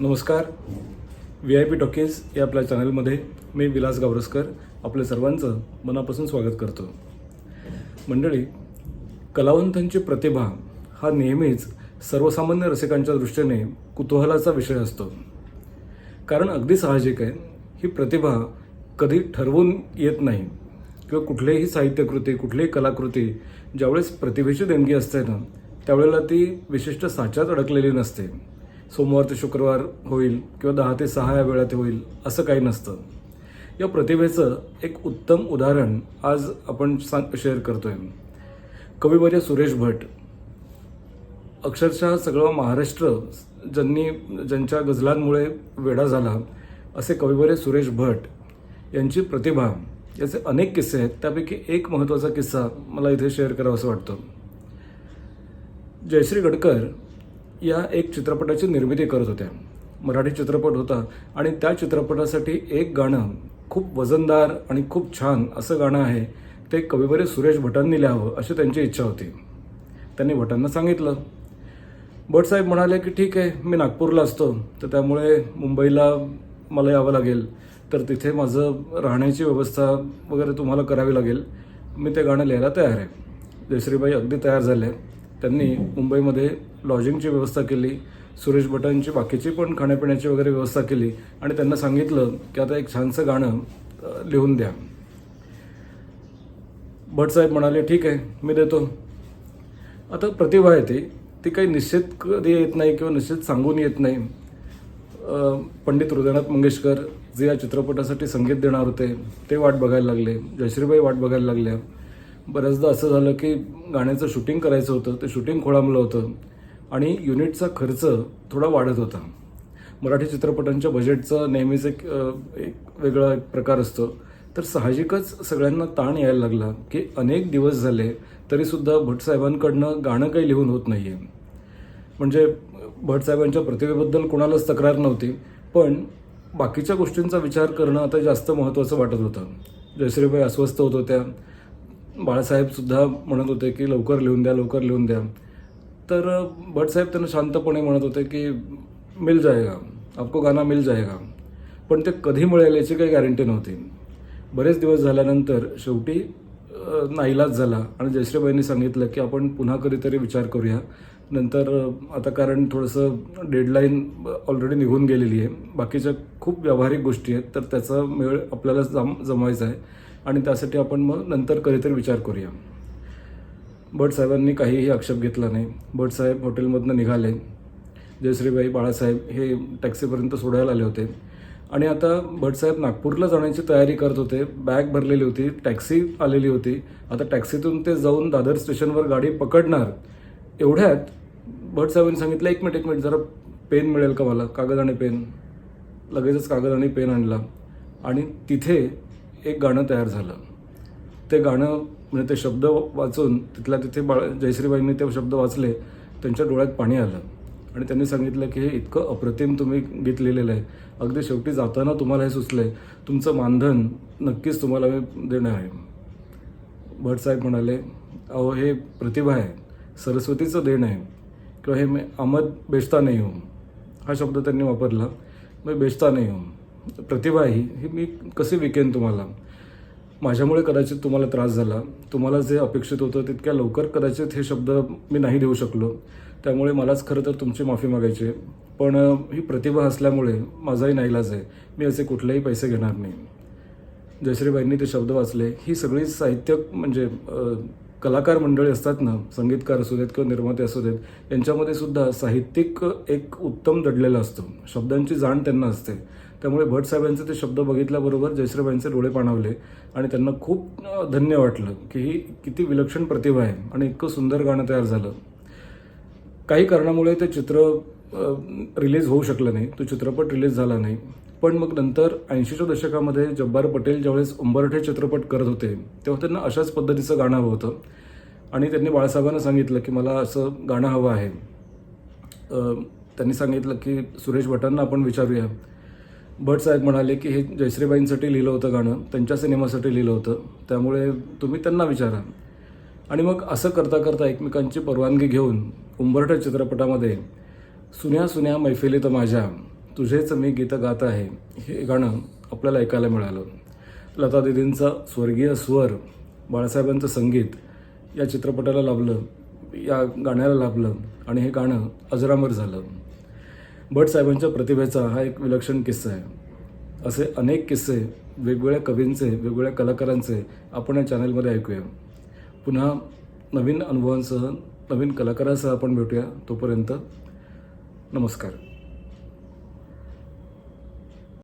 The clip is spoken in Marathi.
नमस्कार. व्ही आय पी टॉकीज या आपल्या चॅनलमध्ये मी विलास गावरसकर आपल्या सर्वांचं मनापासून स्वागत करतो. मंडळी कलावंतांची प्रतिभा हा नेहमीच सर्वसामान्य रसिकांच्या दृष्टीने कुतूहलाचा विषय असतो. कारण अगदी साहजिक आहे ही प्रतिभा कधी ठरवून येत नाही. किंवा कुठलेही साहित्यकृती कुठलीही कलाकृती ज्यावेळेस प्रतिभेची देणगी असते ना त्यावेळेला ती विशिष्ट साच्यात अडकलेली नसते. सोमवार ते शुक्रवार होईल किंवा दहा ते सहा या वेळात होईल असं काही नसतं. या प्रतिभेचं एक उत्तम उदाहरण आज आपण सांग शेअर करतोय. कविवर्य सुरेश भट. अक्षरशः सगळं महाराष्ट्र ज्यांनी ज्यांच्या गझलांमुळे वेडा झाला असे कविवर्य सुरेश भट यांची प्रतिभा याचे अनेक किस्से आहेत. त्यापैकी एक महत्त्वाचा किस्सा मला इथे शेअर करावा असं वाटतं. जयश्री गडकर या एक चित्रपटाची निर्मिती करत होत्या. मराठी चित्रपट होता आणि त्या चित्रपटासाठी एक गाणं खूप वजनदार आणि खूप छान असं गाणं आहे. ते कविवरे सुरेश भटांनी लिहावं अशी त्यांची इच्छा होती. त्यांनी भटांना सांगितलं भट साहेब म्हणाले की ठीक आहे मी नागपूरला असतो. तर त्यामुळे मुंबईला मला यावं लागेल. तर तिथे माझं राहण्याची व्यवस्था वगैरे तुम्हाला करावी लागेल. मी ते गाणं लिहायला तयार आहे. जयश्रीबाई अगदी तयार झाले त्यांनी मुंबईमध्ये लॉजिंगची व्यवस्था केली सुरेश भटांची बाकीची पण खाण्यापिण्याची वगैरे व्यवस्था केली आणि त्यांना सांगितलं की आता एक छानसं गाणं लिहून द्या. भट साहेब म्हणाले ठीक आहे मी देतो. आता प्रतिभा आहे ती. ती काही निश्चित कधी येत नाही किंवा निश्चित सांगून येत नाही. पंडित हृदयनाथ मंगेशकर जे या चित्रपटासाठी संगीत देणार होते ते वाट बघायला लागले. जयश्रीबाई वाट बघायला लागल्या. बऱ्याचदा असं झालं की गाण्याचं शूटिंग करायचं होतं ते शूटिंग खोळांबलं होतं आणि युनिटचा खर्च थोडा वाढत होता. मराठी चित्रपटांच्या बजेटचं नेहमीच एक एक वेगळा एक प्रकार असतो. तर साहजिकच सगळ्यांना ताण यायला लागला की अनेक दिवस झाले तरीसुद्धा भटसाहेबांकडनं गाणं काही लिहून होत नाही आहे म्हणजे भटसाहेबांच्या प्रतिभेबद्दल कोणालाच तक्रार नव्हती पण बाकीच्या गोष्टींचा विचार करणं आता जास्त महत्त्वाचं वाटत होतं. जयश्रीबाई अस्वस्थ होत होत्या बाळासाहेबसुद्धा म्हणत होते की लवकर लिहून द्या लवकर लिहून द्या. तर भटसाहेब त्यांना शांतपणे म्हणत होते की मिल जाएगा आपको गाना मिल जाएगा. पण ते कधी मिळेल याची काही गॅरंटी नव्हती. बरेच दिवस झाल्यानंतर शेवटी नाईलाज झाला आणि जयश्रीबाईंनी सांगितलं की आपण पुन्हा कधीतरी विचार करूया. नंतर आता कारण थोडंसं डेडलाईन ऑलरेडी निघून गेलेली आहे. बाकीच्या खूप व्यावहारिक गोष्टी आहेत तर त्याचा मेळ आपल्याला जम जमवायचा आहे. आणि त्यासाठी आपण मग नंतर कधीतरी विचार करूया. भट साहेबांनी काहीही आक्षेप घेतला नाही. भट साहेब हॉटेलमधनं निघाले. जयश्रीबाई बाळासाहेब हे टॅक्सीपर्यंत सोडायला आले होते. आणि आता भटसाहेब नागपूरला जाण्याची तयारी करत होते. बॅग भरलेली होती टॅक्सी आलेली होती. आता टॅक्सीतून ते जाऊन दादर स्टेशनवर गाडी पकडणार. एवढ्यात भटसाहेबांनी सांगितलं एक मिनिट एक मिनिट जरा पेन मिळेल का मला? कागद आणि पेन. लगेचच कागद आणि पेन आणला. आणि तिथे एक गाणं तयार झालं. ते गाणं म्हणजे ते शब्द वाचून तिथल्या तिथे बाळ जयश्रीबाईंनी ते शब्द वाचले. त्यांच्या डोळ्यात पाणी आलं. आणि त्यांनी सांगितलं की हे इतकं अप्रतिम तुम्ही गीत लिहिलेलं आहे. अगदी शेवटी जाताना तुम्हाला हे सुचलं आहे तुमचं मानधन नक्कीच तुम्हाला मी देणं आहे. भटसाहेब म्हणाले अहो हे प्रतिभा आहे. सरस्वतीचं देणं आहे. किंवा हे मी आमद बेचता नाही हो हा शब्द त्यांनी वापरला. मी बेचता नाही हो प्रतिभा आहे ही. ही मी कशी विकेन तुम्हाला? माझ्यामुळे कदाचित तुम्हाला त्रास झाला. तुम्हाला जे अपेक्षित होतं तितक्या लवकर कदाचित हे शब्द मी नाही देऊ शकलो. त्यामुळे मलाच खरं तर तुमची माफी मागायची आहे. पण ही प्रतिभा असल्यामुळे माझाही नाईलाज आहे. मी असे कुठलेही पैसे घेणार नाही. जयश्रीबाईंनी ते शब्द वाचले. ही सगळी साहित्य म्हणजे कलाकार मंडळी असतात ना संगीतकार असू देत किंवा निर्माते असू देत यांच्यामध्ये सुद्धा साहित्यिक एक उत्तम दडलेला असतो. शब्दांची जाण त्यांना असते. त्यामुळे भट साहेबांचे ते शब्द बघितल्याबरोबर जयश्रीबाईंचे डोळे पाणावले आणि त्यांना खूप धन्य वाटलं की ही किती विलक्षण प्रतिभा आहे आणि इतकं सुंदर गाणं तयार झालं. काही कारणामुळे ते चित्र रिलीज होऊ शकलं नाही. तो चित्रपट रिलीज झाला नाही. पण मग नंतर ऐंशीच्या दशकामध्ये जब्बार पटेल ज्यावेळेस उंबरठे चित्रपट करत होते तेव्हा त्यांना अशाच पद्धतीचं गाणं हवं होतं. आणि त्यांनी बाळासाहेबांना सांगितलं की मला असं गाणं हवं आहे. त्यांनी सांगितलं की सुरेश भटांना आपण विचारूया. भट साहेब म्हणाले की हे जयश्रीबाईंसाठी लिहिलं होतं गाणं त्यांच्या सिनेमासाठी लिहिलं होतं. त्यामुळे तुम्ही त्यांना विचारा. आणि मग असं करता करता एकमेकांची परवानगी घेऊन उंबरठा चित्रपटामध्ये सुन्या सुन्या मैफिलीत माझ्या तुझेच मी गीत गात आहे हे गाणं आपल्याला ऐकायला मिळालं. लता दिदींचा स्वर्गीय स्वर बाळासाहेबांचं संगीत या चित्रपटाला लाभलं या गाण्याला लाभलं आणि हे गाणं अजरामर झालं. भट साहेबांच्या प्रतिभेचा हा एक विलक्षण किस्सा आहे. असे अनेक किस्से वेगवेगळ्या कवींचे वेगवेगळ्या कलाकारांचे आपण या चॅनलमध्ये ऐकूया. पुन्हा नवीन अनुभवांसह नवीन कलाकारांसह आपण भेटूया तोपर्यंत. नमस्कार.